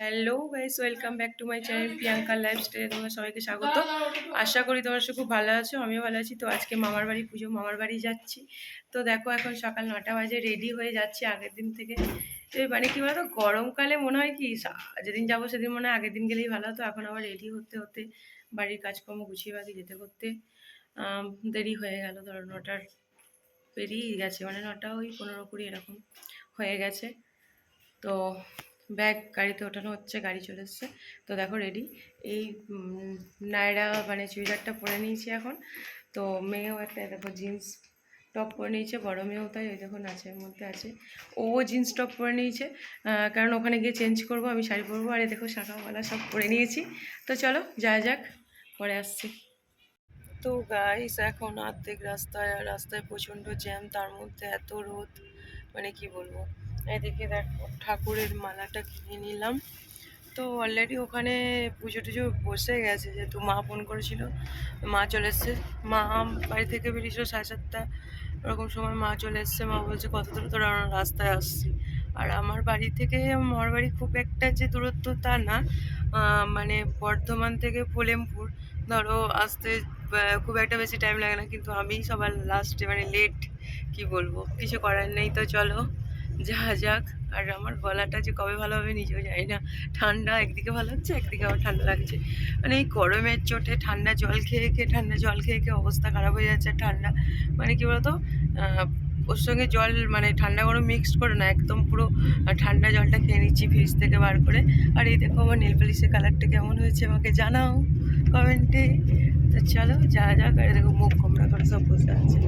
Hello guys welcome back to my channel Priyanka লাইফস্টাইলে তোমরা সবাইকে স্বাগত। আশা করি তোমরা সব খুব ভালো আছো আমিও ভালো আছি। তো আজকে মামার বাড়ি পুজো মামার বাড়ি যাচ্ছি। তো দেখো এখন সকাল নটা বাজে রেডি হয়ে যাচ্ছি আগের দিন থেকে। তো মানে কী বলতো গরমকালে মনে হয় কি যেদিন যাব সেদিন মনে হয় আগের দিন গেলেই ভালো হতো। এখন আবার রেডি হতে হতে বাড়ির কাজকর্ম গুছিয়ে বাকি যেতে করতে দেরি হয়ে গেল। ধরো নটার পেরিয়ে গেছে মানে নটা ওই পনেরো কুড়ি এরকম হয়ে গেছে। তো ব্যাগ, গাড়িতে ওঠানো হচ্ছে, গাড়ি চলে এসছে। তো দেখো রেডি এই নায়রা মানে চুড়িদারটা পরে নিয়েছি এখন। তো মেয়েও একটা, দেখো জিন্স টপ পরে নিয়েছে, বড় মেয়েও তাই ওই দেখো নাচের মধ্যে আছে। ও জিন্স টপ পরে নিয়েছে কারণ ওখানে গিয়ে চেঞ্জ করব, আমি শাড়ি পরবো, আর এই দেখো শাখাওয়ালা সব পরে নিয়েছি। তো চলো যা যাক, পরে আসছি। তো গাইস এখন অর্ধেক রাস্তায়, আর রাস্তায় প্রচণ্ড জ্যাম তার মধ্যে এত রোদ মানে কি বলব? এদিকে দেখো, ঠাকুরের মালাটা কিনে নিলাম। তো অলরেডি ওখানে পুজো টুজো বসে গেছে, যেহেতু মা ফোন করেছিল, মা চলে এসছে। মা বাড়ি থেকে বেরিয়েছিল সাড়ে সাতটা, ওরকম সময় মা চলে এসছে। মা বলছে, কত দূর? তোরা রাস্তায় আসছি। আর আমার বাড়ি থেকে, আমার বাড়ি খুব একটা যে দূরত্ব তা না মানে বর্ধমান থেকে পোলেমপুর ধরো, আসতে খুব একটা বেশি টাইম লাগে না, কিন্তু আমি সবার লাস্টে মানে লেট কি বলব? কিছু করার নেই, তো চলো। যা যাক, আর আমার গলাটা যে কবে ভালো হবে নিজেও জানি না। ঠান্ডা একদিকে ভালো হচ্ছে একদিকে আবার ঠান্ডা লাগছে। মানে এই গরমের চোটে ঠান্ডা জল খেয়ে খেয়ে, ঠান্ডা জল খেয়ে খেয়ে অবস্থা খারাপ হয়ে যাচ্ছে ঠান্ডা। মানে কি বলতো ওর সঙ্গে জল মানে ঠান্ডা গরম মিক্সড করে না, একদম পুরো ঠান্ডা জলটা খেয়ে নিচ্ছি ফ্রিজ থেকে বার করে। আর এই দেখো আমার নেল পালিশের কালারটা কেমন হয়েছে আমাকে জানাও কমেন্টে তো চলো, যা যাক, আর দেখো মুখ কোমরা করে সব বসে আছে।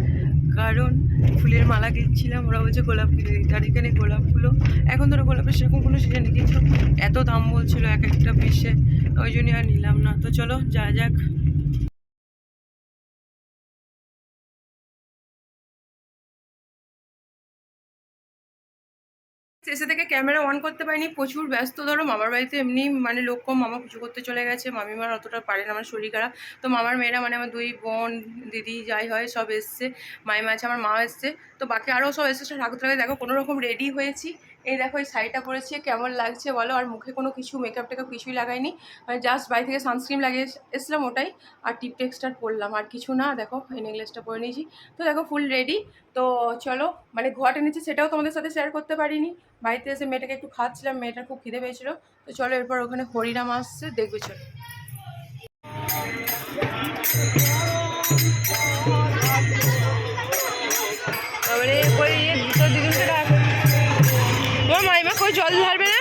কারণ ফুলের মালা কিনছিলাম ওরা বলছে গোলাপ কিনে দিতে আর এখানে ফুলও। এখন ধরো গোলাপের সেরকম কোনো সিজনে কিছু এত দাম বলছিল এক একটা পিসে, ওই জন্য আর নিলাম না। তো চলো, যা যাক। শেষে থেকে ক্যামেরা অন করতে পারিনি, প্রচুর ব্যস্ত। ধরো মামার বাড়িতে এমনি মানে লোক কম, মামা পুজো করতে চলে গেছে মামিমার অতটা পারে না আমার শরীর খারাপ। তো মামার মেয়েরা মানে আমার দুই বোন, দিদি যাই হয় সব এসছে, মাইমা আছে, আমার মা এসছে। তো বাকি আরও সব এসেছে ঠাকুরতলায় দেখো কোনো রকম রেডি হয়েছি। এই দেখো এই শাড়িটা পরেছি, কেমন লাগছে বলো? আর মুখে কোনো কিছু মেকআপ টেকআপ কিছুই লাগাইনি। মানে জাস্ট বাড়ি থেকে সানস্ক্রিন লাগিয়ে এসলাম ওটাই, আর টিপ টেক্সটার পরলাম, আর কিছু না। দেখো, এই নেকলেসটা পরে নিয়েছি। তো দেখো ফুল রেডি তো চলো মানে ঘোয়াটা এনেছি, সেটাও তোমাদের সাথে শেয়ার করতে পারিনি। বাড়িতে এসে মেয়েটাকে একটু খাচ্ছিলাম মেয়েটার খুব খিদে পেয়েছিল। তো চলো এরপর ওখানে হরিরাম আসছে দেখবে চলো। ইয়ে মাইমা কই জল ঢালবে না?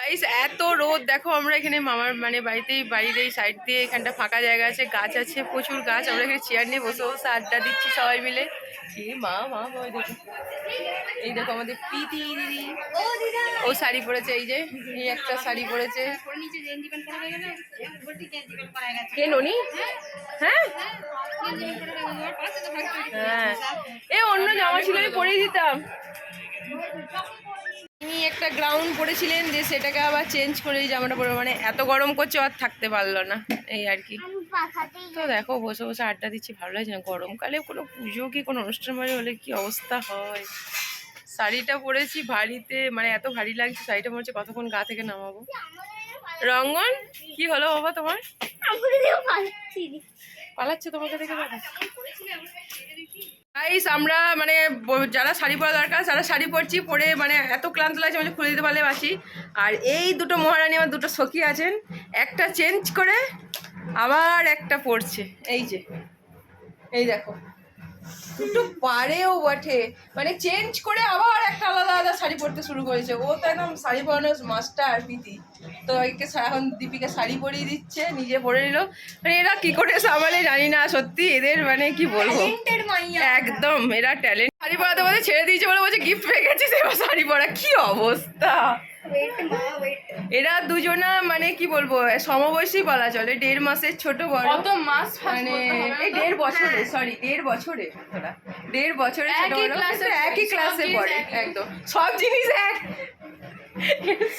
গাইস এত রোদ। দেখো, আমরা এখানে মামার মানে বাড়িতেই, বাড়ির এই সাইড দিয়ে এখানটা ফাঁকা জায়গা আছে, গাছ আছে, প্রচুর গাছ। আমরা এখানে চেয়ার নিয়ে বসে বসে আড্ডা দিচ্ছি সবাই মিলে। মা মা এই দেখো আমাদের প্রীতি দিদি। ও শাড়ি পরেছে, এই যে, এই একটা শাড়ি পরেছে। কে ননি হ্যাঁ? হ্যাঁ। এ, অন্য জামা ছিল, আমি দিতাম। একটা গ্রাউন্ড পরেছিলেন যে সেটাকে আবার চেঞ্জ করে জামাটা পরে মানে এত গরম করছে আর থাকতে পারল না। এই আর কি। তো দেখো বসে বসে আড্ডা দিচ্ছি ভালো লাগছে না। গরমকালে কোনো পুজো কি কোনো অনুষ্ঠান বাড়ি হলে কি অবস্থা হয়? শাড়িটা পরেছি ভারীতে মানে এত ভারী লাগছে শাড়িটা মনে হচ্ছে কতক্ষণ গা থেকে নামাবো। রঙ্গন কি হলো বাবা তোমার? পালাচ্ছে তোমাকে দেখে গাইস আমরা মানে যারা শাড়ি পরা দরকার তারা শাড়ি পরছি, পরে মানে এত ক্লান্ত লাগছে মানে খুলে দিতে পারলে বাসি। আর এই দুটো মহারানী, আমার দুটো সখী আছেন, একটা চেঞ্জ করে আবার একটা পরছে। এই যে, এই দেখো। দুটো পারেও বটে। মানে চেঞ্জ করে আবার একটা আলাদা আলাদা শাড়ি পরতে শুরু করেছে। ও তো একদম শাড়ি পরানোর মাস্টার প্রীতি তো একে এখন দীপিকা শাড়ি পরিয়ে দিচ্ছে নিজে পরে নিল। মানে এরা কি করে সামালে জানি না সত্যি এদের মানে কি বলব? একদম এরা ট্যালেন্ট শাড়ি পরাতে বলতে ছেড়ে দিয়েছে বলে বলছে গিফট পেয়ে গেছিস এবার শাড়ি পরা। কি অবস্থা? এরা দুজনা মানে কি বলব সমবয়সী বলা চলে দেড় মাসের ছোট বড়। কত মাস মানে এই দেড় বছরে সরি দেড় বছরে ওরা। দেড় বছরে ছোট একই বড়, ক্লাসে একই ক্লাসে পড়ে একদম। সব জিনিস এক।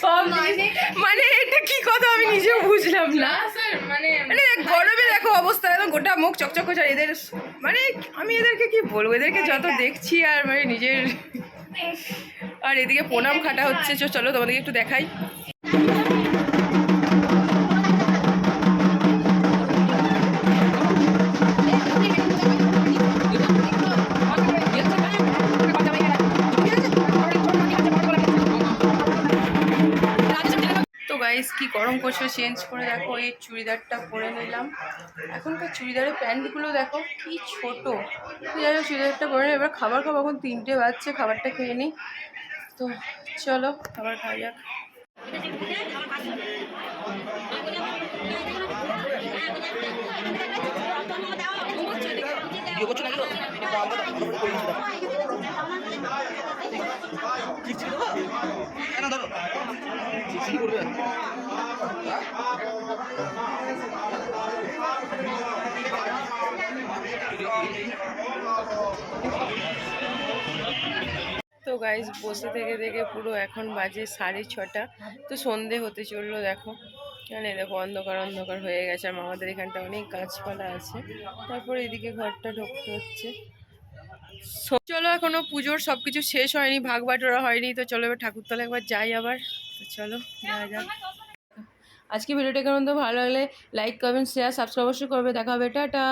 সব জিনিস মানে এটা কি কথা আমি নিজেও বুঝলাম না। মানে মানে গরমে দেখো অবস্থা একদম গোটা মুখ চকচক করছে এদের মানে আমি এদেরকে কি বলব এদেরকে যত দেখছি আর মানে নিজের আর এদিকে প্রণাম খাটা হচ্ছে চলো তোমাদেরকে একটু দেখাই। কি গরম করছে চেঞ্জ করে দেখো, এই চুড়িদারটা পরে নিলাম। এখনকার চুড়িদারের প্যান্টগুলো দেখো, কি ছোট। যাই হোক, চুড়িদারটা পরে এবার খাবার খাব, এখন তিনটে বাজছে, খাবারটা খেয়ে নিই। তো চলো, খাবার খাওয়া যাক। তো গাইজ বসে থেকে থেকে পুরো এখন বাজে সাড়ে ছটা। তো সন্ধে হতে চলল, দেখো। মানে দেখো অন্ধকার অন্ধকার হয়ে গেছে। আমাদের এখানটা অনেক গাছপালা আছে। তারপরে এদিকে ঘরটা ঢুকতে হচ্ছে। চলো এখনও পুজোর সব কিছু শেষ হয়নি, ভাগ বাটোরা হয়নি, তো চলো এবার ঠাকুরতলা একবার যাই আবার। চলো আজকে ভিডিওটা কেমন তো ভালো লাগলে লাইক কমেন্ট শেয়ার সাবস্ক্রাইব অবশ্যই করবে। দেখা হবে, টাটা।